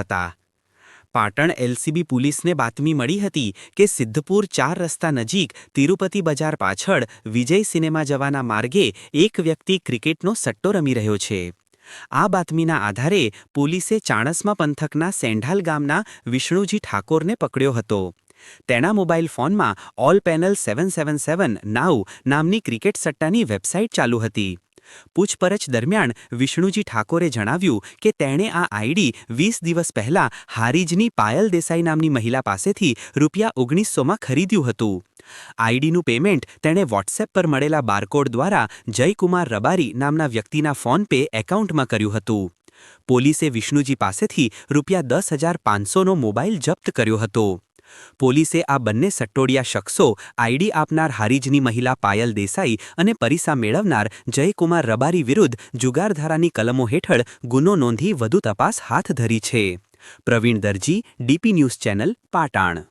હતા. પાટણ એલસીબી પોલીસને બાતમી મળી હતી કે સિદ્ધપુર ચાર રસ્તા નજીક તિરુપતિ બજાર પાછળ વિજય સિનેમા જવાના માર્ગે એક વ્યક્તિ ક્રિકેટનો સટ્ટો રમી રહ્યો છે. આ બાતમીના આધારે પોલીસે ચાણસ્મા પંથકના સેંઢાલ ગામના વિષ્ણુજી ઠાકોરને પકડ્યો હતો. તેના મોબાઈલ ફોનમાં all panel seven seven seven now નામની ક્રિકેટ સટ્ટાની વેબસાઇટ ચાલુ હતી. પૂછપરછ દરમિયાન વિષ્ણુજી ઠાકોરે જણાવ્યું કે તેણે આ આઈડી વીસ દિવસ પહેલા હારીજની પાયલ દેસાઈ નામની મહિલા પાસેથી રૂપિયા ઓગણીસોમાં ખરીદ્યું હતું. આઈડીનું પેમેન્ટ તેણે વોટ્સએપ પર મળેલા બારકોડ દ્વારા જયકુમાર રબારી નામના વ્યક્તિના ફોન પે એકાઉન્ટમાં કર્યું હતું. પોલીસે વિષ્ણુજી પાસેથી રૂપિયા દસ હજાર પાંચસોનો મોબાઈલ જપ્ત કર્યો હતો. પોલીસે આ બંને સટ્ટોડિયા શખ્સો આઈડી આપનાર હારીજની મહિલા પાયલ દેસાઈ અને પરીસા મેળવનાર જયકુમાર રબારી વિરુદ્ધ જુગારધારાની કલમો હેઠળ ગુનો નોંધી વધુ તપાસ હાથ ધરી છે. Pravin Darji, DP news channel, Patan.